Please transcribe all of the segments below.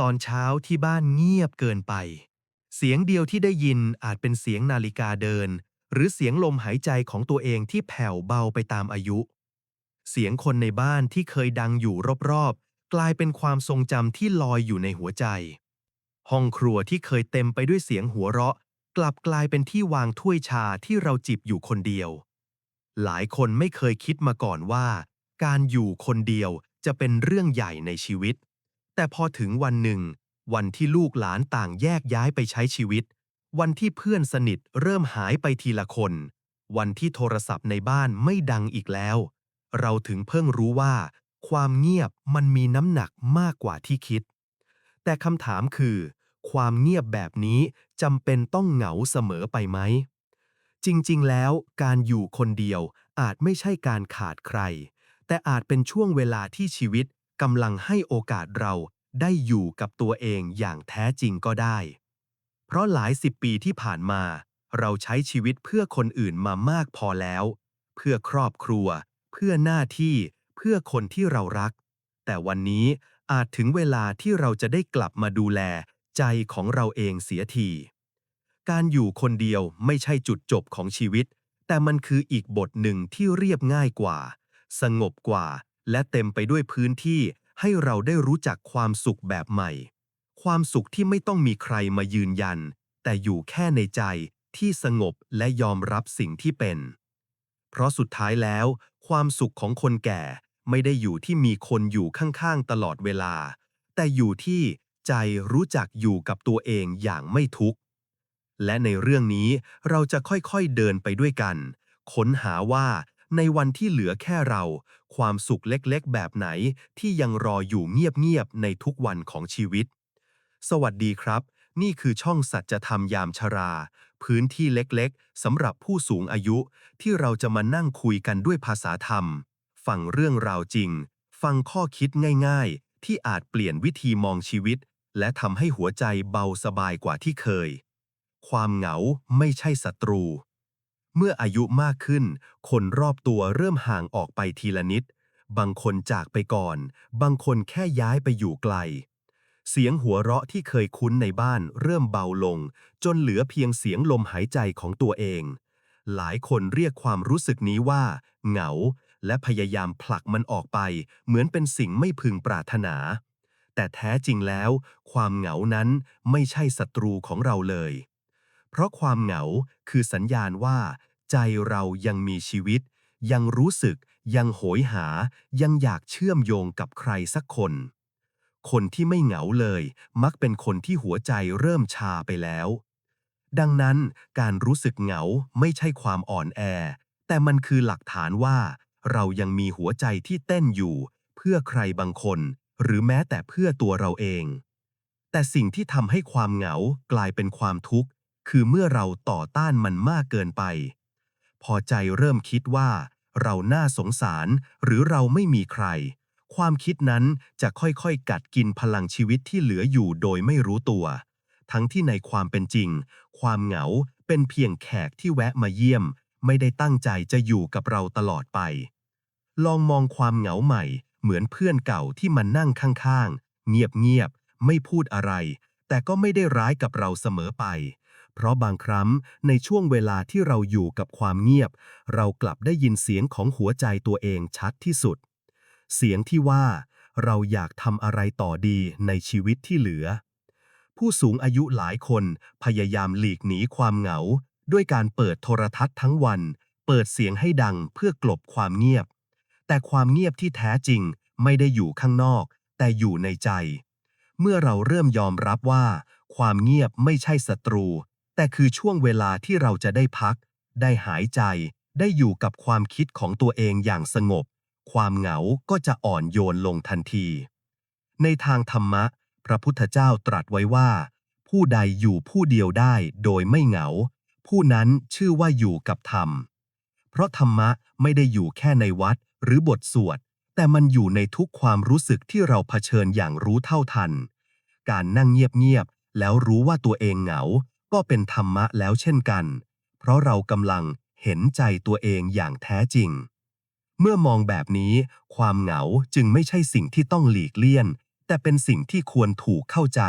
ตอนเช้าที่บ้านเงียบเกินไป เสียงเดียวที่ได้ยินอาจเป็นเสียงนาฬิกาเดิน หรือเสียงลมหายใจของตัวเองที่แผ่วเบาไปตามอายุ เสียงคนในบ้านที่เคยดังอยู่รอบๆ กลายเป็นความทรงจำที่ลอยอยู่ในหัวใจ ห้องครัวที่เคยเต็มไปด้วยเสียงหัวเราะ กลับกลายเป็นที่วางถ้วยชาที่เราจิบอยู่คนเดียว หลายคนไม่เคยคิดมาก่อนว่า การอยู่คนเดียวจะเป็นเรื่องใหญ่ในชีวิต แต่พอถึงวันหนึ่ง วันที่ลูกหลานต่างแยกย้ายไปใช้ชีวิต วันที่เพื่อนสนิทเริ่มหายไปทีละคน วันที่โทรศัพท์ในบ้านไม่ดังอีกแล้ว เราถึงเพิ่งรู้ว่า ความเงียบมันมีน้ำหนักมากกว่าที่คิด แต่คำถามคือ ความเงียบแบบนี้จำเป็นต้องเหงาเสมอไปไหม จริงๆ แล้วการอยู่คนเดียวอาจไม่ใช่การขาดใคร แต่อาจเป็นช่วงเวลาที่ชีวิตกำลังให้โอกาสเรา ได้อยู่กับตัวเองอย่างแท้จริงก็ได้ เพราะหลายสิบปีที่ผ่านมา เราใช้ชีวิตเพื่อคนอื่นมามากพอแล้ว เพื่อครอบครัว เพื่อหน้าที่ เพื่อคนที่เรารัก แต่วันนี้อาจถึงเวลาที่เราจะได้กลับมาดูแลใจของเราเองเสียที การอยู่คนเดียวไม่ใช่จุดจบของชีวิต แต่มันคืออีกบทหนึ่งที่เรียบง่ายกว่า สงบกว่า และเต็มไปด้วยพื้นที่ ให้เราได้รู้จักความสุขแบบใหม่ ความสุขที่ไม่ต้องมีใครมายืนยัน แต่อยู่แค่ในใจที่สงบและยอมรับสิ่งที่เป็น เพราะสุดท้ายแล้ว ความสุขของคนแก่ไม่ได้อยู่ที่มีคนอยู่ข้างๆตลอดเวลา แต่อยู่ที่ใจรู้จักอยู่กับตัวเองอย่างไม่ทุกข์และในเรื่องนี้เราจะค่อยๆเดินไปด้วยกัน ค้นหาว่า ในวันที่เหลือแค่เรา ความสุขเล็กๆ แบบไหนที่ยังรออยู่เงียบๆ ในทุกวันของชีวิต สวัสดีครับ นี่คือช่องสัจธรรมยามชรา พื้นที่เล็กๆสำหรับผู้สูงอายุที่เราจะมานั่งคุยกันด้วยภาษาธรรม ฟังเรื่องราวจริง ฟังข้อคิดง่ายๆ ที่อาจเปลี่ยนวิธีมองชีวิต และทำให้หัวใจเบาสบายกว่าที่เคย ความเหงาไม่ใช่ศัตรู เมื่ออายุมากขึ้น คนรอบตัวเริ่มห่างออกไปทีละนิด บางคนจากไปก่อน บางคนแค่ย้ายไปอยู่ไกล เสียงหัวเราะที่เคยคุ้นในบ้านเริ่มเบาลง จนเหลือเพียงเสียงลมหายใจของตัวเอง หลายคนเรียกความรู้สึกนี้ว่า เหงา และพยายามผลักมันออกไป เหมือนเป็นสิ่งไม่พึงปรารถนา แต่แท้จริงแล้ว ความเหงานั้นไม่ใช่ศัตรูของเราเลย เพราะความเหงาคือสัญญาณว่า ใจเรายังมีชีวิต ยังรู้สึก ยังโหยหา ยังอยากเชื่อมโยงกับใครสักคน คนที่ไม่เหงาเลย มักเป็นคนที่หัวใจเริ่มชาไปแล้ว ดังนั้นการรู้สึกเหงาไม่ใช่ความอ่อนแอ แต่มันคือหลักฐานว่า เรายังมีหัวใจที่เต้นอยู่ เพื่อใครบางคน หรือแม้แต่เพื่อตัวเราเอง แต่สิ่งที่ทำให้ความเหงากลายเป็นความทุกข์คือเมื่อเราต่อต้านมันมากเกินไป พอใจเริ่มคิดว่า เราน่าสงสาร หรือเราไม่มีใคร ความคิดนั้นจะค่อยๆ กัดกินพลังชีวิตที่เหลืออยู่โดยไม่รู้ตัว ทั้งที่ในความเป็นจริง ความเหงาเป็นเพียงแขกที่แวะมาเยี่ยม ไม่ได้ตั้งใจจะอยู่กับเราตลอดไป ลองมองความเหงาใหม่ เหมือนเพื่อนเก่าที่มานั่งข้างๆ เงียบๆ ไม่พูดอะไร แต่ก็ไม่ได้ร้ายกับเราเสมอไป เพราะบางครั้งในช่วงเวลาที่เราอยู่กับความเงียบ เรากลับได้ยินเสียงของหัวใจตัวเองชัดที่สุด เสียงที่ว่า เราอยากทำอะไรต่อดีในชีวิตที่เหลือ ผู้สูงอายุหลายคนพยายามหลีกหนีความเหงา ด้วยการเปิดโทรทัศน์ทั้งวัน เปิดเสียงให้ดังเพื่อกลบความเงียบ แต่ความเงียบที่แท้จริงไม่ได้อยู่ข้างนอก แต่อยู่ในใจ เมื่อเราเริ่มยอมรับว่า ความเงียบไม่ใช่ศัตรู แต่คือช่วงเวลาที่เราจะได้พัก ได้หายใจ ได้อยู่กับความคิดของตัวเองอย่างสงบ ความเหงาก็จะอ่อนโยนลงทันที ในทางธรรมะ พระพุทธเจ้าตรัสไว้ว่า ผู้ใดอยู่ผู้เดียวได้โดยไม่เหงา ผู้นั้นชื่อว่าอยู่กับธรรม เพราะธรรมะไม่ได้อยู่แค่ในวัดหรือบทสวด แต่มันอยู่ในทุกความรู้สึกที่เราเผชิญอย่างรู้เท่าทัน การนั่งเงียบๆแล้วรู้ว่าตัวเองเหงา ก็เป็นธรรมะแล้วเช่นกัน เพราะเรากำลังเห็นใจตัวเองอย่างแท้จริง เมื่อมองแบบนี้ ความเหงาจึงไม่ใช่สิ่งที่ต้องหลีกเลี่ยงแต่เป็นสิ่งที่ควรถูกเข้าใจ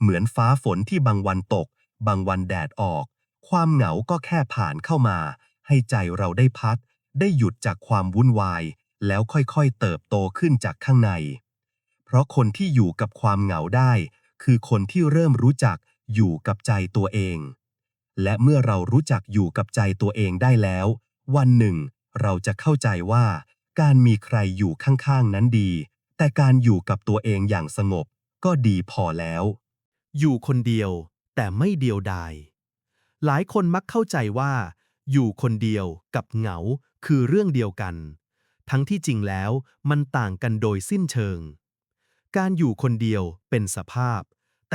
เหมือนฟ้าฝนที่บางวันตก บางวันแดดออก ความเหงาก็แค่ผ่านเข้ามา ให้ใจเราได้พัก ได้หยุดจากความวุ่นวาย แล้วค่อยๆเติบโตขึ้นจากข้างใน เพราะคนที่อยู่กับความเหงาได้ คือคนที่เริ่มรู้จัก อยู่กับใจตัวเอง และเมื่อเรารู้จักอยู่กับใจตัวเองได้แล้ว วันหนึ่ง เราจะเข้าใจว่า การมีใครอยู่ข้างๆนั้นดี แต่การอยู่กับตัวเองอย่างสงบ ก็ดีพอแล้ว อยู่คนเดียว แต่ไม่เดียวดาย หลายคนมักเข้าใจว่า อยู่คนเดียวกับเหงาคือเรื่องเดียวกัน ทั้งที่จริงแล้วมันต่างกันโดยสิ้นเชิง การอยู่คนเดียวเป็นสภาพ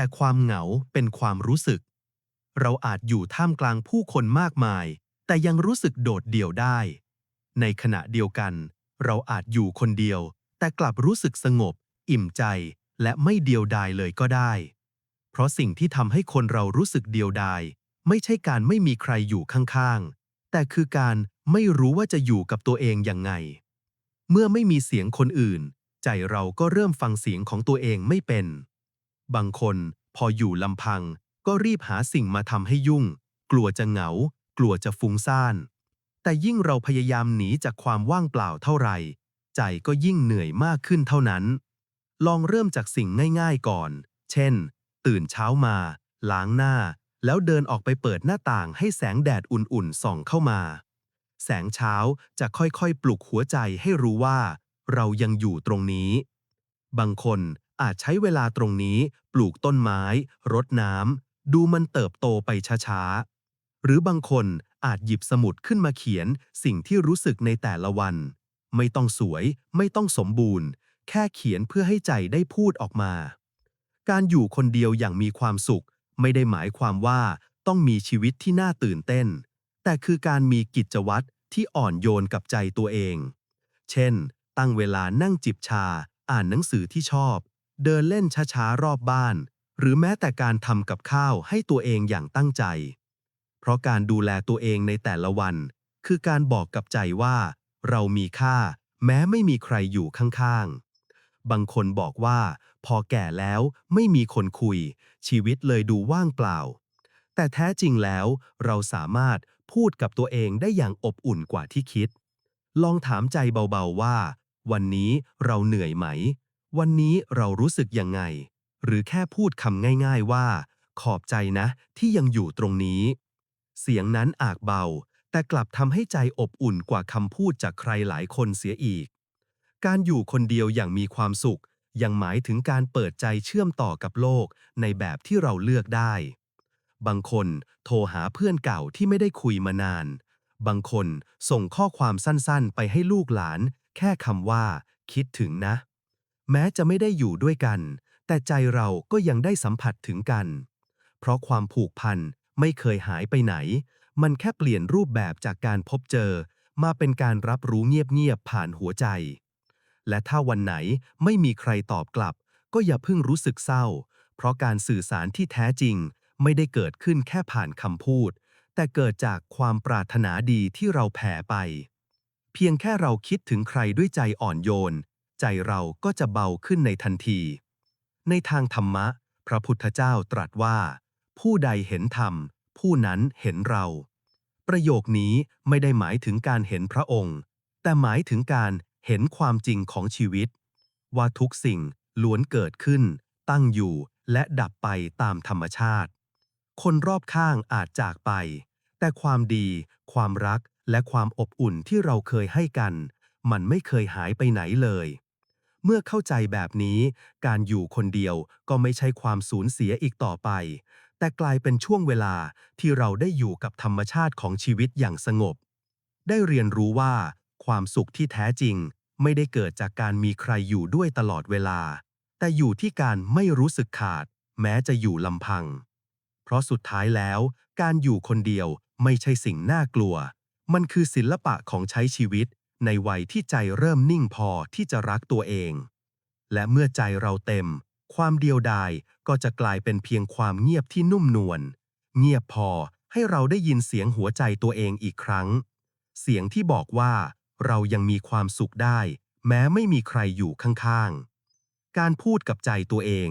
แต่ความเหงาเป็นความรู้สึก เราอาจอยู่ท่ามกลางผู้คนมากมาย แต่ยังรู้สึกโดดเดี่ยวได้ ในขณะเดียวกัน เราอาจอยู่คนเดียว แต่กลับรู้สึกสงบ อิ่มใจ และไม่เดียวดายเลยก็ได้ เพราะสิ่งที่ทำให้คนเรารู้สึกเดียวดาย ไม่ใช่การไม่มีใครอยู่ข้างๆ แต่คือการไม่รู้ว่าจะอยู่กับตัวเองยังไง เมื่อไม่มีเสียงคนอื่น ใจเราก็เริ่มฟังเสียงของตัวเองไม่เป็น บางคนพออยู่ลำพัง ก็รีบหาสิ่งมาทำให้ยุ่ง กลัวจะเหงา กลัวจะฟุ้งซ่าน แต่ยิ่งเราพยายามหนีจากความว่างเปล่าเท่าไหร่ ใจก็ยิ่งเหนื่อยมากขึ้นเท่านั้น ลองเริ่มจากสิ่งง่ายๆก่อน เช่น ตื่นเช้ามา ล้างหน้า แล้วเดินออกไปเปิดหน้าต่างให้แสงแดดอุ่นๆส่องเข้ามา แสงเช้าจะค่อยๆ ปลุกหัวใจให้รู้ว่า เรายังอยู่ตรงนี้ บางคน อาจใช้เวลาตรงนี้ปลูกต้นไม้ รดน้ำ ดูมันเติบโตไปช้าๆ หรือบางคนอาจหยิบสมุดขึ้นมาเขียนสิ่งที่รู้สึกในแต่ละวัน ไม่ต้องสวย ไม่ต้องสมบูรณ์ แค่เขียนเพื่อให้ใจได้พูดออกมา การอยู่คนเดียวอย่างมีความสุข ไม่ได้หมายความว่าต้องมีชีวิตที่น่าตื่นเต้น แต่คือการมีกิจวัตรที่อ่อนโยนกับใจตัวเอง เช่น ตั้งเวลานั่งจิบชา อ่านหนังสือที่ชอบ เดินเล่นช้าๆรอบบ้าน หรือแม้แต่การทำกับข้าวให้ตัวเองอย่างตั้งใจ เพราะการดูแลตัวเองในแต่ละวัน คือการบอกกับใจว่า เรามีค่า แม้ไม่มีใครอยู่ข้างๆ บางคนบอกว่า พอแก่แล้วไม่มีคนคุย ชีวิตเลยดูว่างเปล่า แต่แท้จริงแล้วเราสามารถพูดกับตัวเองได้อย่างอบอุ่นกว่าที่คิด ลองถามใจเบาๆว่า วันนี้เราเหนื่อยไหม วันนี้เรารู้สึกยังไง หรือแค่พูดคำง่ายๆว่า ขอบใจนะที่ยังอยู่ตรงนี้ เสียงนั้นอาจเบา แต่กลับทำให้ใจอบอุ่นกว่าคำพูดจากใครหลายคนเสียอีก การอยู่คนเดียวอย่างมีความสุข ยังหมายถึงการเปิดใจเชื่อมต่อกับโลกในแบบที่เราเลือกได้ บางคนโทรหาเพื่อนเก่าที่ไม่ได้คุยมานาน บางคนส่งข้อความสั้นๆ ไปให้ลูกหลาน แค่คำว่า คิดถึงนะ แม้จะไม่ได้อยู่ด้วยกัน แต่ใจเราก็ยังได้สัมผัสถึงกัน เพราะความผูกพันไม่เคยหายไปไหน มันแค่เปลี่ยนรูปแบบจากการพบเจอ มาเป็นการรับรู้เงียบๆผ่านหัวใจ และถ้าวันไหนไม่มีใครตอบกลับ ก็อย่าเพิ่งรู้สึกเศร้า เพราะการสื่อสารที่แท้จริง ไม่ได้เกิดขึ้นแค่ผ่านคำพูด แต่เกิดจากความปรารถนาดีที่เราแผ่ไป เพียงแค่เราคิดถึงใครด้วยใจอ่อนโยน ใจเราก็จะเบาขึ้นในทันที ในทางธรรมะ พระพุทธเจ้าตรัสว่า ผู้ใดเห็นธรรม ผู้นั้นเห็นเรา ประโยคนี้ไม่ได้หมายถึงการเห็นพระองค์ แต่หมายถึงการเห็นความจริงของชีวิต ว่าทุกสิ่งล้วนเกิดขึ้น ตั้งอยู่และดับไปตามธรรมชาติ คนรอบข้างอาจจากไป แต่ความดี ความรักและความอบอุ่นที่เราเคยให้กัน มันไม่เคยหายไปไหนเลย เมื่อเข้าใจแบบนี้ การอยู่คนเดียวก็ไม่ใช่ความสูญเสียอีกต่อไป แต่กลายเป็นช่วงเวลาที่เราได้อยู่กับธรรมชาติของชีวิตอย่างสงบ ได้เรียนรู้ว่า ความสุขที่แท้จริง ไม่ได้เกิดจากการมีใครอยู่ด้วยตลอดเวลา แต่อยู่ที่การไม่รู้สึกขาด แม้จะอยู่ลำพัง เพราะสุดท้ายแล้ว การอยู่คนเดียวไม่ใช่สิ่งน่ากลัว มันคือศิลปะของใช้ชีวิต ในวัยที่ใจเริ่มนิ่งพอที่จะรักตัวเอง และเมื่อใจเราเต็ม ความเดียวดายก็จะกลายเป็นเพียงความเงียบที่นุ่มนวล เงียบพอให้เราได้ยินเสียงหัวใจตัวเองอีกครั้ง เสียงที่บอกว่าเรายังมีความสุขได้ แม้ไม่มีใครอยู่ข้างๆ การพูดกับใจตัวเอง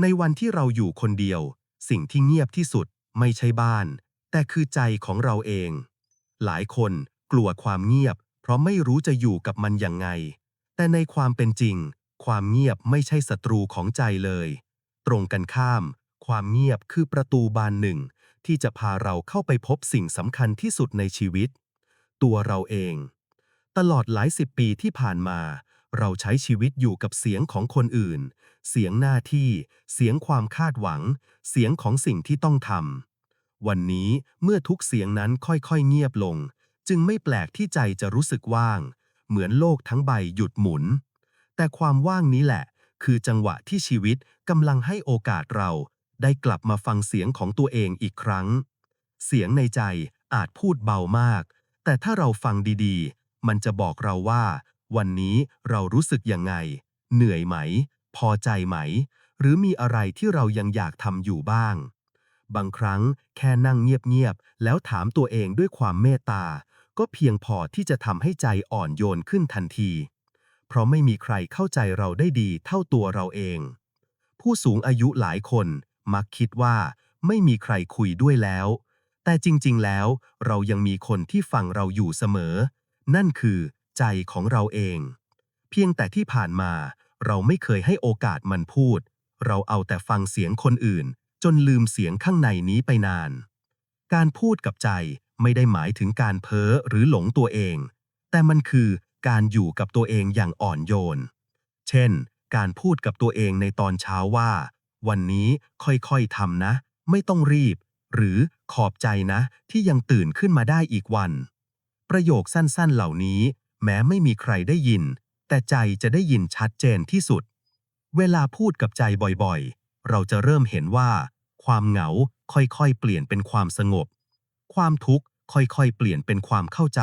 ในวันที่เราอยู่คนเดียว สิ่งที่เงียบที่สุดไม่ใช่บ้าน แต่คือใจของเราเอง หลายคนกลัวความเงียบ ราะไม่รู้จะอยู่กับมันอย่างไง แต่ในความเป็นจริง ความเงียบไม่ใช่ศัตรูของใจเลย ตรงกันข้าม ความเงียบคือประตูบานหนึ่ง ที่จะพาเราเข้าไปพบสิ่งสำคัญที่สุดในชีวิต ตัวเราเอง ตลอดหลายสิบปีที่ผ่านมา เราใช้ชีวิตอยู่กับเสียงของคนอื่น เสียงหน้าที่ เสียงความคาดหวัง เสียงของสิ่งที่ต้องทำวันนี้เมื่อทุกเสียงนั้นค่อยๆเงียบลง จึงไม่แปลกที่ใจจะรู้สึกว่าง เหมือนโลกทั้งใบหยุดหมุน แต่ความว่างนี้แหละ คือจังหวะที่ชีวิตกำลังให้โอกาสเรา ได้กลับมาฟังเสียงของตัวเองอีกครั้ง เสียงในใจอาจพูดเบามาก แต่ถ้าเราฟังดีๆ มันจะบอกเราว่า วันนี้เรารู้สึกยังไง เหนื่อยไหม พอใจไหม หรือมีอะไรที่เรายังอยากทำอยู่บ้างบางครั้งแค่นั่งเงียบๆ แล้วถามตัวเองด้วยความเมตตา ก็เพียงพอที่จะทำให้ใจอ่อนโยนขึ้นทันที เพราะไม่มีใครเข้าใจเราได้ดีเท่าตัวเราเอง ผู้สูงอายุหลายคนมักคิดว่าไม่มีใครคุยด้วยแล้ว แต่จริงๆ แล้วเรายังมีคนที่ฟังเราอยู่เสมอ นั่นคือใจของเราเอง เพียงแต่ที่ผ่านมา เราไม่เคยให้โอกาสมันพูด เราเอาแต่ฟังเสียงคนอื่น จนลืมเสียงข้างในนี้ไปนาน การพูดกับใจ ไม่ได้หมายถึงการเพ้อหรือหลงตัวเอง แต่มันคือการอยู่กับตัวเองอย่างอ่อนโยน เช่น การพูดกับตัวเองในตอนเช้าว่า วันนี้ค่อยๆทำนะ ไม่ต้องรีบ หรือขอบใจนะที่ยังตื่นขึ้นมาได้อีกวัน ประโยคสั้นๆเหล่านี้ แม้ไม่มีใครได้ยิน แต่ใจจะได้ยินชัดเจนที่สุด เวลาพูดกับใจบ่อยๆ เราจะเริ่มเห็นว่า ความเหงาค่อยๆ เปลี่ยนเป็นความสงบ ความทุกข์ค่อยๆ เปลี่ยนเป็นความเข้าใจ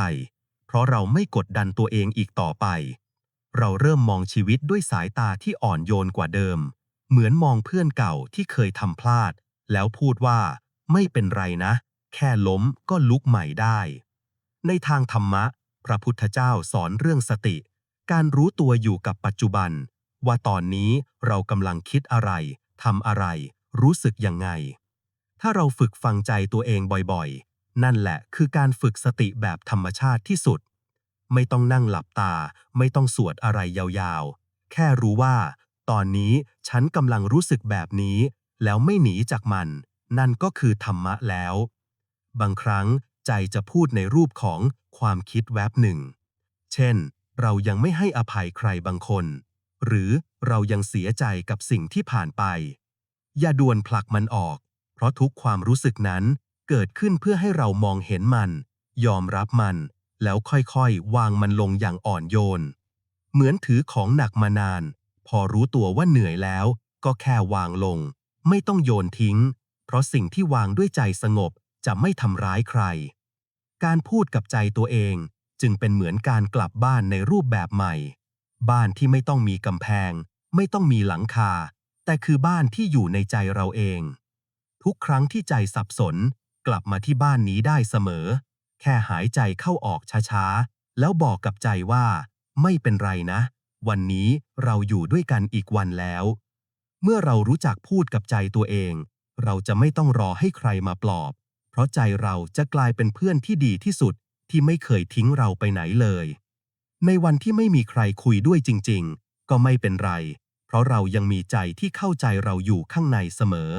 เพราะเราไม่กดดันตัวเองอีกต่อไป เราเริ่มมองชีวิตด้วยสายตาที่อ่อนโยนกว่าเดิม เหมือนมองเพื่อนเก่าที่เคยทำพลาด แล้วพูดว่า ไม่เป็นไรนะ แค่ล้มก็ลุกใหม่ได้ ในทางธรรมะ พระพุทธเจ้าสอนเรื่องสติ การรู้ตัวอยู่กับปัจจุบัน ว่าตอนนี้เรากำลังคิดอะไรทำอะไร รู้สึกยังไง ถ้าเราฝึกฟังใจตัวเองบ่อยๆ นั่นแหละคือการฝึกสติแบบธรรมชาติที่สุด ไม่ต้องนั่งหลับตา ไม่ต้องสวดอะไรยาวๆ แค่รู้ว่า ตอนนี้ฉันกำลังรู้สึกแบบนี้ แล้วไม่หนีจากมัน นั่นก็คือธรรมะแล้ว บางครั้งใจจะพูดในรูปของความคิดแวบหนึ่ง เช่น เรายังไม่ให้อภัยใครบางคน หรือเรายังเสียใจกับสิ่งที่ผ่านไป อย่าด่วนผลักมันออก เพราะทุกความรู้สึกนั้น เกิดขึ้นเพื่อให้เรามองเห็นมัน ยอมรับมัน แล้วค่อยๆ วางมันลงอย่างอ่อนโยน เหมือนถือของหนักมานาน พอรู้ตัวว่าเหนื่อยแล้ว ก็แค่วางลง ไม่ต้องโยนทิ้ง เพราะสิ่งที่วางด้วยใจสงบจะไม่ทำร้ายใคร การพูดกับใจตัวเองจึงเป็นเหมือนการกลับบ้านในรูปแบบใหม่ บ้านที่ไม่ต้องมีกำแพง ไม่ต้องมีหลังคา แต่คือบ้านที่อยู่ในใจเราเอง ทุกครั้งที่ใจสับสน กลับมาที่บ้านนี้ได้เสมอ แค่หายใจเข้าออกช้าๆ แล้วบอกกับใจว่า ไม่เป็นไรนะ วันนี้เราอยู่ด้วยกันอีกวันแล้ว เมื่อเรารู้จักพูดกับใจตัวเอง เราจะไม่ต้องรอให้ใครมาปลอบ เพราะใจเราจะกลายเป็นเพื่อนที่ดีที่สุดที่ไม่เคยทิ้งเราไปไหนเลย ในวันที่ไม่มีใครคุยด้วยจริง ๆ ก็ไม่เป็นไร เพราะเรายังมีใจที่เข้าใจเราอยู่ข้างในเสมอ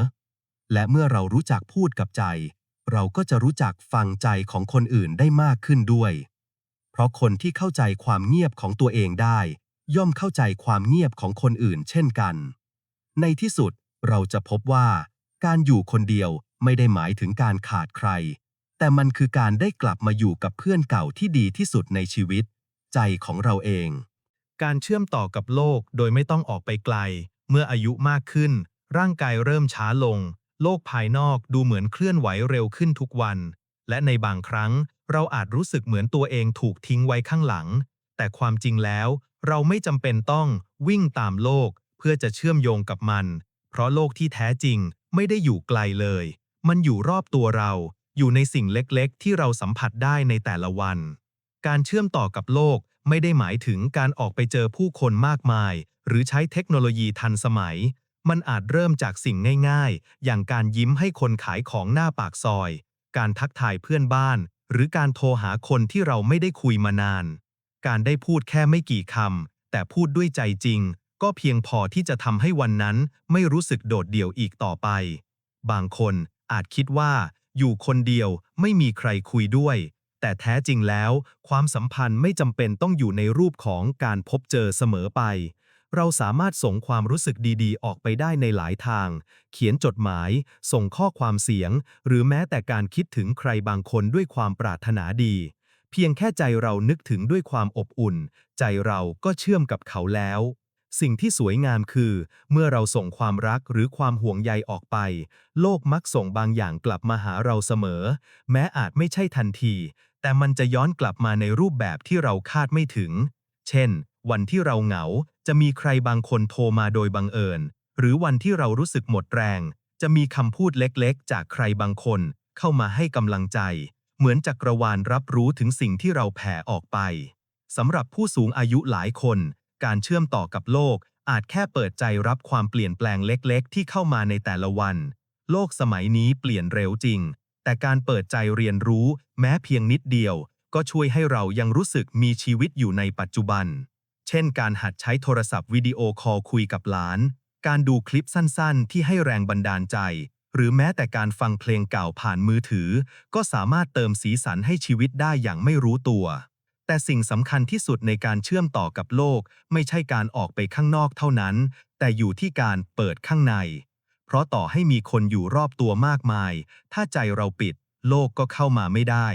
และเมื่อเรารู้จักพูดกับใจ เราก็จะรู้จักฟังใจของคนอื่นได้มากขึ้นด้วย เพราะคนที่เข้าใจความเงียบของตัวเองได้ ย่อมเข้าใจความเงียบของคนอื่นเช่นกัน ในที่สุดเราจะพบว่า การอยู่คนเดียวไม่ได้หมายถึงการขาดใคร แต่มันคือการได้กลับมาอยู่กับเพื่อนเก่าที่ดีที่สุดในชีวิต ใจของเราเอง การเชื่อมต่อกับโลกโดยไม่ต้องออกไปไกล เมื่ออายุมากขึ้น ร่างกายเริ่มช้าลง โลกภายนอกดูเหมือนเคลื่อนไหวเร็วขึ้นทุกวัน และในบางครั้งเราอาจรู้สึกเหมือนตัวเองถูกทิ้งไว้ข้างหลัง แต่ความจริงแล้ว เราไม่จำเป็นต้องวิ่งตามโลกเพื่อจะเชื่อมโยงกับมัน เพราะโลกที่แท้จริงไม่ได้อยู่ไกลเลย มันอยู่รอบตัวเรา อยู่ในสิ่งเล็กๆ ที่เราสัมผัสได้ในแต่ละวัน การเชื่อมต่อกับโลกไม่ได้หมายถึงการออกไปเจอผู้คนมากมาย หรือใช้เทคโนโลยีทันสมัย มันอาจเริ่มจากสิ่งง่ายๆ อย่างการยิ้มให้คนขายของหน้าปากซอย การทักทายเพื่อนบ้าน หรือการโทรหาคนที่เราไม่ได้คุยมานาน การได้พูดแค่ไม่กี่คำแต่พูดด้วยใจจริง ก็เพียงพอที่จะทำให้วันนั้นไม่รู้สึกโดดเดี่ยวอีกต่อไป บางคนอาจคิดว่า อยู่คนเดียวไม่มีใครคุยด้วย แต่แท้จริงแล้ว ความสัมพันธ์ไม่จำเป็นต้องอยู่ในรูปของการพบเจอเสมอไป เราสามารถส่งความรู้สึกดีๆ ออกไปได้ในหลายทาง เขียนจดหมาย ส่งข้อความเสียง หรือแม้แต่การคิดถึงใครบางคนด้วยความปรารถนาดี เพียงแค่ใจเรานึกถึงด้วยความอบอุ่น ใจเราก็เชื่อมกับเขาแล้ว สิ่งที่สวยงามคือ เมื่อเราส่งความรักหรือความห่วงใยออกไป โลกมักส่งบางอย่างกลับมาหาเราเสมอ แม้อาจไม่ใช่ทันที แต่มันจะย้อนกลับมาในรูปแบบที่เราคาดไม่ถึง เช่นวันที่เราเหงา จะมีใครบางคนโทรมาโดยบังเอิญ หรือวันที่เรารู้สึกหมดแรง จะมีคำพูดเล็กๆ จากใครบางคนเข้ามาให้กำลังใจ เหมือนจักรวาลรับรู้ถึงสิ่งที่เราแผ่ออกไปสำหรับผู้สูงอายุหลายคน การเชื่อมต่อกับโลกอาจแค่เปิดใจรับความเปลี่ยนแปลงเล็กๆ ที่เข้ามาในแต่ละวัน โลกสมัยนี้เปลี่ยนเร็วจริง แต่การเปิดใจเรียนรู้ แม้เพียงนิดเดียว ก็ช่วยให้เรายังรู้สึกมีชีวิตอยู่ในปัจจุบัน เช่นการหัดใช้โทรศัพท์วิดีโอคอลคุยกับหลาน การดูคลิปสั้นๆ ที่ให้แรงบันดาลใจ หรือแม้แต่การฟังเพลงเก่าผ่านมือถือ ก็สามารถเติมสีสันให้ชีวิตได้อย่างไม่รู้ตัว แต่สิ่งสำคัญที่สุดในการเชื่อมต่อกับโลก ไม่ใช่การออกไปข้างนอกเท่านั้น แต่อยู่ที่การเปิดข้างใน เพราะต่อให้มีคนอยู่รอบตัวมากมาย ถ้าใจเราปิด โลกก็เข้ามาไม่ได้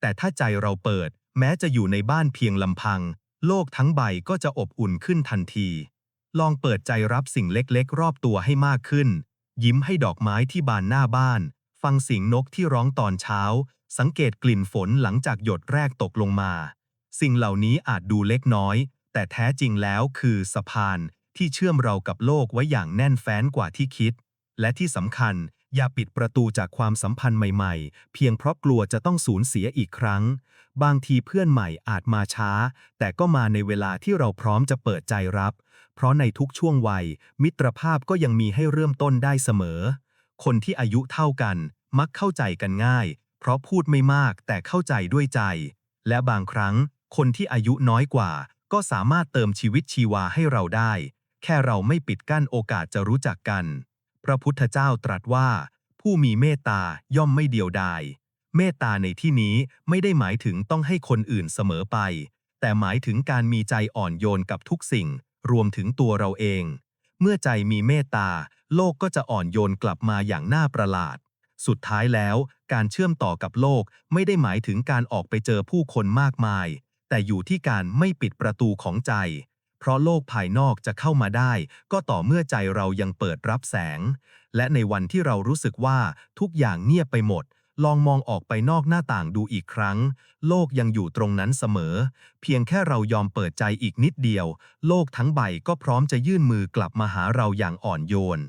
แต่ถ้าใจเราเปิด แม้จะอยู่ในบ้านเพียงลำพัง โลกทั้งใบก็จะอบอุ่นขึ้นทันที ลองเปิดใจรับสิ่งเล็กๆ รอบตัวให้มากขึ้น ยิ้มให้ดอกไม้ที่บานหน้าบ้าน ฟังเสียงนกที่ร้องตอนเช้า สังเกตกลิ่นฝนหลังจากหยดแรกตกลงมา สิ่งเหล่านี้อาจดูเล็กน้อย แต่แท้จริงแล้วคือสะพานที่เชื่อมเรากับโลกไว้อย่างแน่นแฟ้นกว่าที่คิด และที่สำคัญอย่าปิดประตูจากความสัมพันธ์ใหม่ ๆ เพียงเพราะกลัวจะต้องสูญเสียอีกครั้ง บางทีเพื่อนใหม่อาจมาช้า แต่ก็มาในเวลาที่เราพร้อมจะเปิดใจรับ เพราะในทุกช่วงวัย มิตรภาพก็ยังมีให้เริ่มต้นได้เสมอ คนที่อายุเท่ากัน มักเข้าใจกันง่าย เพราะพูดไม่มากแต่เข้าใจด้วยใจ และบางครั้ง คนที่อายุน้อยกว่า ก็สามารถเติมชีวิตชีวาให้เราได้ แค่เราไม่ปิดกั้นโอกาสจะรู้จักกัน พระพุทธเจ้าตรัสว่า ผู้มีเมตตาย่อมไม่เดียวดาย เมตตาในที่นี้ไม่ได้หมายถึงต้องให้คนอื่นเสมอไป แต่หมายถึงการมีใจอ่อนโยนกับทุกสิ่ง รวมถึงตัวเราเอง เมื่อใจมีเมตตา โลกก็จะอ่อนโยนกลับมาอย่างน่าประหลาด สุดท้ายแล้ว การเชื่อมต่อกับโลกไม่ได้หมายถึงการออกไปเจอผู้คนมากมาย แต่อยู่ที่การไม่ปิดประตูของใจ เพราะโลกภายนอกจะเข้ามาได้ ก็ต่อเมื่อใจเรายังเปิดรับแสง และในวันที่เรารู้สึกว่าทุกอย่างเงียบไปหมด ลองมองออกไปนอกหน้าต่างดูอีกครั้ง โลกยังอยู่ตรงนั้นเสมอ เพียงแค่เรายอมเปิดใจอีกนิดเดียว โลกทั้งใบก็พร้อมจะยื่นมือกลับมาหาเราอย่างอ่อนโยน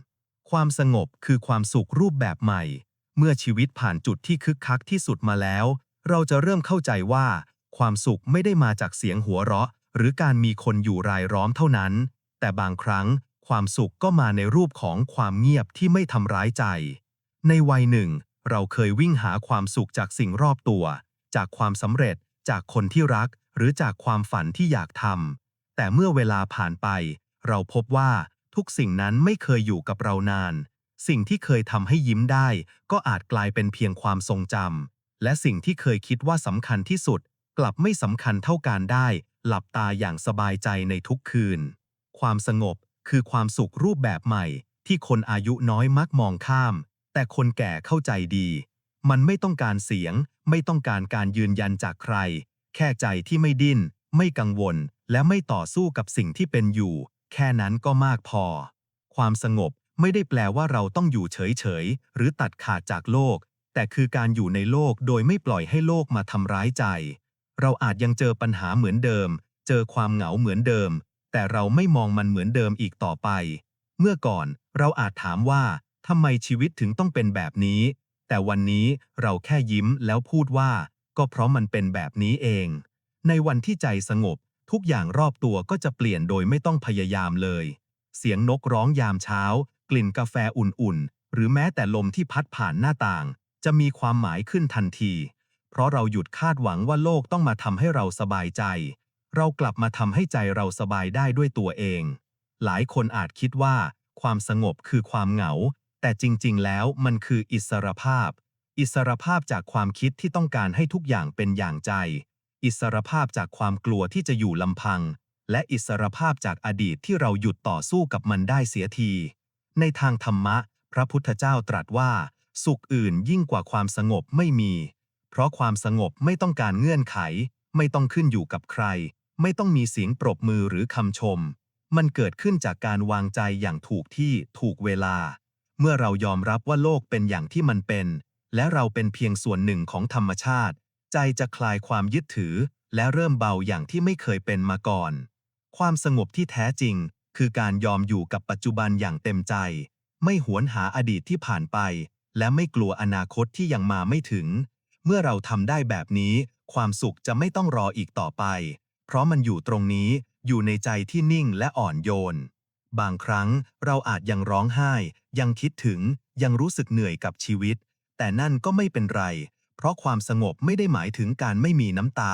ความสงบคือความสุขรูปแบบใหม่ เมื่อชีวิตผ่านจุดที่คึกคักที่สุดมาแล้ว เราจะเริ่มเข้าใจว่า ความสุขไม่ได้มาจากเสียงหัวเราะ หรือการมีคนอยู่รายล้อมเท่านั้น แต่บางครั้ง ความสุขก็มาในรูปของความเงียบที่ไม่ทำร้ายใจ ในวัยหนึ่ง เราเคยวิ่งหาความสุขจากสิ่งรอบตัว จากความสำเร็จ จากคนที่รัก หรือจากความฝันที่อยากทำ แต่เมื่อเวลาผ่านไป เราพบว่าทุกสิ่งนั้นไม่เคยอยู่กับเรานาน สิ่งที่เคยทำให้ยิ้มได้ ก็อาจกลายเป็นเพียงความทรงจำ และสิ่งที่เคยคิดว่าสำคัญที่สุด กลับไม่สำคัญเท่าการได้ หลับตาอย่างสบายใจในทุกคืน ความสงบคือความสุขรูปแบบใหม่ ที่คนอายุน้อยมักมองข้าม แต่คนแก่เข้าใจดี มันไม่ต้องการเสียง ไม่ต้องการการยืนยันจากใคร แค่ใจที่ไม่ดิ้น ไม่กังวล และไม่ต่อสู้กับสิ่งที่เป็นอยู่ แค่นั้นก็มากพอ ความสงบไม่ได้แปลว่าเราต้องอยู่เฉยๆ หรือตัดขาดจากโลก แต่คือการอยู่ในโลกโดยไม่ปล่อยให้โลกมาทำร้ายใจ เราอาจยังเจอปัญหาเหมือนเดิม เจอความเหงาเหมือนเดิม แต่เราไม่มองมันเหมือนเดิมอีกต่อไป เมื่อก่อนเราอาจถามว่า ทำไมชีวิตถึงต้องเป็นแบบนี้ แต่วันนี้เราแค่ยิ้มแล้วพูดว่า ก็เพราะมันเป็นแบบนี้เอง ในวันที่ใจสงบ ทุกอย่างรอบตัวก็จะเปลี่ยนโดยไม่ต้องพยายามเลย เสียงนกร้องยามเช้า กลิ่นกาแฟอุ่นๆ หรือแม้แต่ลมที่พัดผ่านหน้าต่าง จะมีความหมายขึ้นทันที เพราะเราหยุดคาดหวังว่าโลกต้องมาทำให้เราสบายใจ เรากลับมาทำให้ใจเราสบายได้ด้วยตัวเอง หลายคนอาจคิดว่า ความสงบคือความเหงา แต่จริง ๆ แล้วมันคืออิสรภาพ อิสรภาพจากความคิดที่ต้องการให้ทุกอย่างเป็นอย่างใจ อิสรภาพจากความกลัวที่จะอยู่ลำพัง และอิสรภาพจากอดีตที่เราหยุดต่อสู้กับมันได้เสียที ในทางธรรมะ พระพุทธเจ้าตรัสว่า สุขอื่นยิ่งกว่าความสงบไม่มี เพราะความสงบไม่ต้องการเงื่อนไข ไม่ต้องขึ้นอยู่กับใคร ไม่ต้องมีเสียงปรบมือหรือคำชม มันเกิดขึ้นจากการวางใจอย่างถูกที่ถูกเวลา เมื่อเรายอมรับว่าโลกเป็นอย่างที่มันเป็น และเราเป็นเพียงส่วนหนึ่งของธรรมชาติ ใจจะคลายความยึดถือ และเริ่มเบาอย่างที่ไม่เคยเป็นมาก่อน ความสงบที่แท้จริง คือการยอมอยู่กับปัจจุบันอย่างเต็มใจ ไม่หวนหาอดีตที่ผ่านไป และไม่กลัวอนาคตที่ยังมาไม่ถึง เมื่อเราทำได้แบบนี้ ความสุขจะไม่ต้องรออีกต่อไป เพราะมันอยู่ตรงนี้อยู่ในใจที่นิ่งและอ่อนโยน บางครั้งเราอาจยังร้องไห้ ยังคิดถึง ยังรู้สึกเหนื่อยกับชีวิต แต่นั่นก็ไม่เป็นไร เพราะความสงบไม่ได้หมายถึงการไม่มีน้ำตา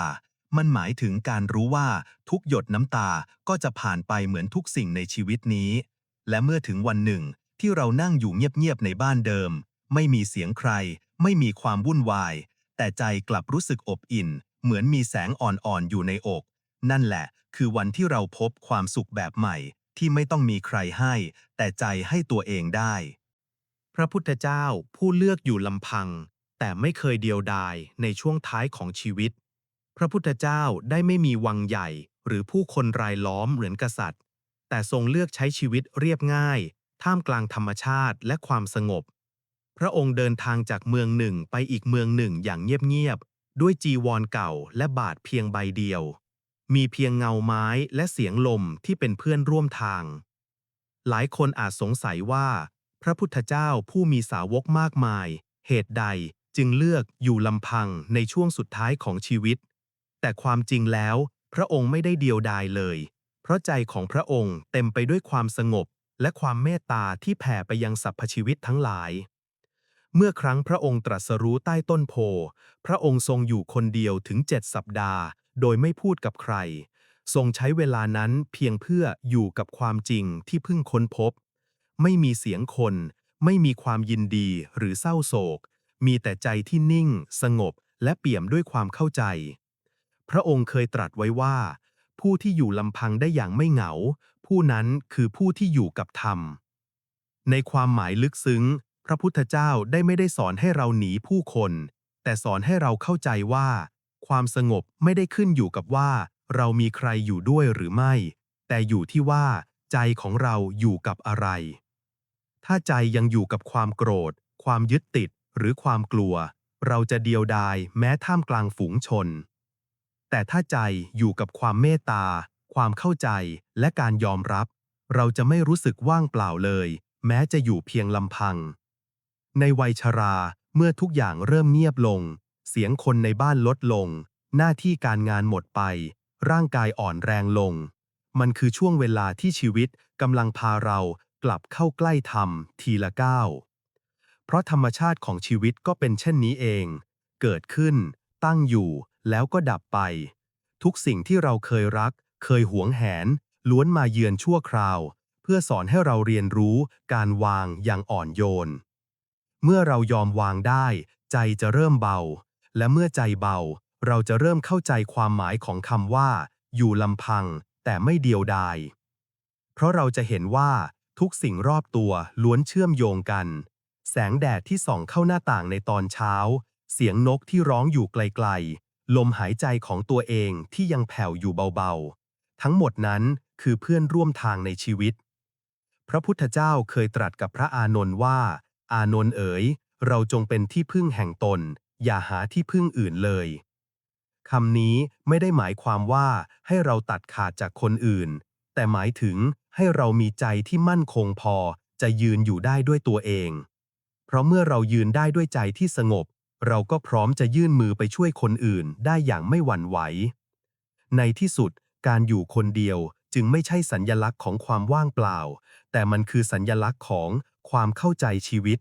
มันหมายถึงการรู้ว่าทุกหยดน้ำตาก็จะผ่านไปเหมือนทุกสิ่งในชีวิตนี้ และเมื่อถึงวันหนึ่ง ที่เรานั่งอยู่เงียบๆในบ้านเดิม ไม่มีเสียงใคร ไม่มีความวุ่นวาย แต่ใจกลับรู้สึกอบอิ่น เหมือนมีแสงอ่อนๆอยู่ในอก นั่นแหละ คือวันที่เราพบความสุขแบบใหม่ ที่ไม่ต้องมีใครให้ แต่ใจให้ตัวเองได้ พระพุทธเจ้าผู้เลือกอยู่ลำพัง แต่ไม่เคยเดียวดายในช่วงท้ายของชีวิต พระพุทธเจ้าได้ไม่มีวังใหญ่หรือผู้คนรายล้อมเหมือนกษัตริย์ แต่ทรงเลือกใช้ชีวิตเรียบง่าย ท่ามกลางธรรมชาติและความสงบ พระองค์เดินทางจากเมืองหนึ่งไปอีกเมืองหนึ่งอย่างเงียบๆด้วยจีวรเก่าและบาทเพียงใบเดียว มีเพียงเงาไม้และเสียงลมที่เป็นเพื่อนร่วมทาง หลายคนอาจสงสัยว่า พระพุทธเจ้าผู้มีสาวกมากมาย เหตุใดจึงเลือกอยู่ลำพังในช่วงสุดท้ายของชีวิต แต่ความจริงแล้ว พระองค์ไม่ได้เดียวดายเลย เพราะใจของพระองค์เต็มไปด้วยความสงบ และความเมตตาที่แผ่ไปยังสรรพชีวิตทั้งหลาย เมื่อครั้งพระองค์ตรัสรู้ใต้ต้นโพ พระองค์ทรงอยู่คนเดียวถึงเจ็ดสัปดาห์ โดยไม่พูดกับใคร ทรงใช้เวลานั้นเพียงเพื่ออยู่กับความจริงที่เพิ่งค้นพบ ไม่มีเสียงคน ไม่มีความยินดีหรือเศร้าโศก มีแต่ใจที่นิ่ง สงบ และเปี่ยมด้วยความเข้าใจ พระองค์เคยตรัสไว้ว่า ผู้ที่อยู่ลำพังได้อย่างไม่เหงา ผู้นั้นคือผู้ที่อยู่กับธรรม ในความหมายลึกซึ้ง พระพุทธเจ้าได้ไม่ได้สอนให้เราหนีผู้คน แต่สอนให้เราเข้าใจว่า ความสงบไม่ได้ขึ้นอยู่กับว่า เรามีใครอยู่ด้วยหรือไม่ แต่อยู่ที่ว่า ใจของเราอยู่กับอะไร ถ้าใจยังอยู่กับความโกรธ ความยึดติด หรือความกลัว เราจะเดียวดายแม้ท่ามกลางฝูงชน แต่ถ้าใจอยู่กับความเมตตา ความเข้าใจ และการยอมรับ เราจะไม่รู้สึกว่างเปล่าเลย แม้จะอยู่เพียงลำพัง ในวัยชราเมื่อทุกอย่างเริ่มเงียบลง เสียงคนในบ้านลดลง หน้าที่การงานหมดไป ร่างกายอ่อนแรงลง มันคือช่วงเวลาที่ชีวิตกำลังพาเรากลับเข้าใกล้ธรรมทีละก้าว เพราะธรรมชาติของชีวิตก็เป็นเช่นนี้เอง เกิดขึ้น ตั้งอยู่ แล้วก็ดับไป ทุกสิ่งที่เราเคยรัก เคยหวงแหน ล้วนมาเยือนชั่วคราว เพื่อสอนให้เราเรียนรู้การวางอย่างอ่อนโยน เมื่อเรายอมวางได้ ใจจะเริ่มเบา และเมื่อใจเบา เราจะเริ่มเข้าใจความหมายของคำว่า อยู่ลำพัง แต่ไม่เดียวดาย เพราะเราจะเห็นว่าทุกสิ่งรอบตัวล้วนเชื่อมโยงกัน แสงแดดที่ส่องเข้าหน้าต่างในตอนเช้า เสียงนกที่ร้องอยู่ไกลๆ ลมหายใจของตัวเองที่ยังแผ่วอยู่เบาๆ ทั้งหมดนั้นคือเพื่อนร่วมทางในชีวิต พระพุทธเจ้าเคยตรัสกับพระอานนท์ว่า อานนท์เอ๋ย เราจงเป็นที่พึ่งแห่งตน อย่าหาที่พึ่งอื่นเลยคำนี้ไม่ได้หมายความว่าให้เราตัดขาดจากคนอื่น แต่หมายถึงให้เรามีใจที่มั่นคงพอจะยืนอยู่ได้ด้วยตัวเอง เพราะเมื่อเรายืนได้ด้วยใจที่สงบ เราก็พร้อมจะยื่นมือไปช่วยคนอื่นได้อย่างไม่หวั่นไหว ในที่สุดการอยู่คนเดียวจึงไม่ใช่สัญญลักษณ์ของความว่างเปล่า แต่มันคือสัญญลักษณ์ของความเข้าใจชีวิต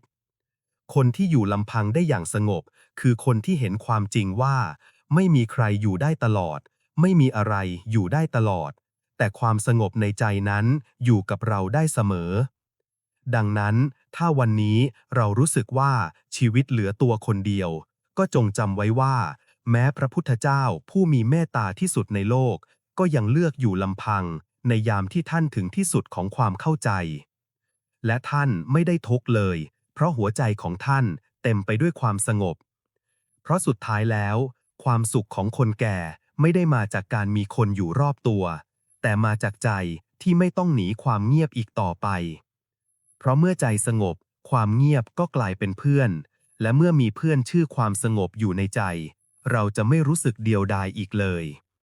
คนที่อยู่ลำพังได้อย่างสงบ คือคนที่เห็นความจริงว่า ไม่มีใครอยู่ได้ตลอด ไม่มีอะไรอยู่ได้ตลอด แต่ความสงบในใจนั้นอยู่กับเราได้เสมอ ดังนั้น ถ้าวันนี้เรารู้สึกว่าชีวิตเหลือตัวคนเดียว ก็จงจำไว้ว่า แม้พระพุทธเจ้าผู้มีเมตตาที่สุดในโลก ก็ยังเลือกอยู่ลำพัง ในยามที่ท่านถึงที่สุดของความเข้าใจ และท่านไม่ได้ทุกเลย เพราะหัวใจของท่านเต็มไปด้วยความสงบ เพราะสุดท้ายแล้ว ความสุขของคนแก่ไม่ได้มาจากการมีคนอยู่รอบตัว แต่มาจากใจที่ไม่ต้องหนีความเงียบอีกต่อไป เพราะเมื่อใจสงบ ความเงียบก็กลายเป็นเพื่อน และเมื่อมีเพื่อนชื่อความสงบอยู่ในใจ เราจะไม่รู้สึกเดียวดายอีกเลย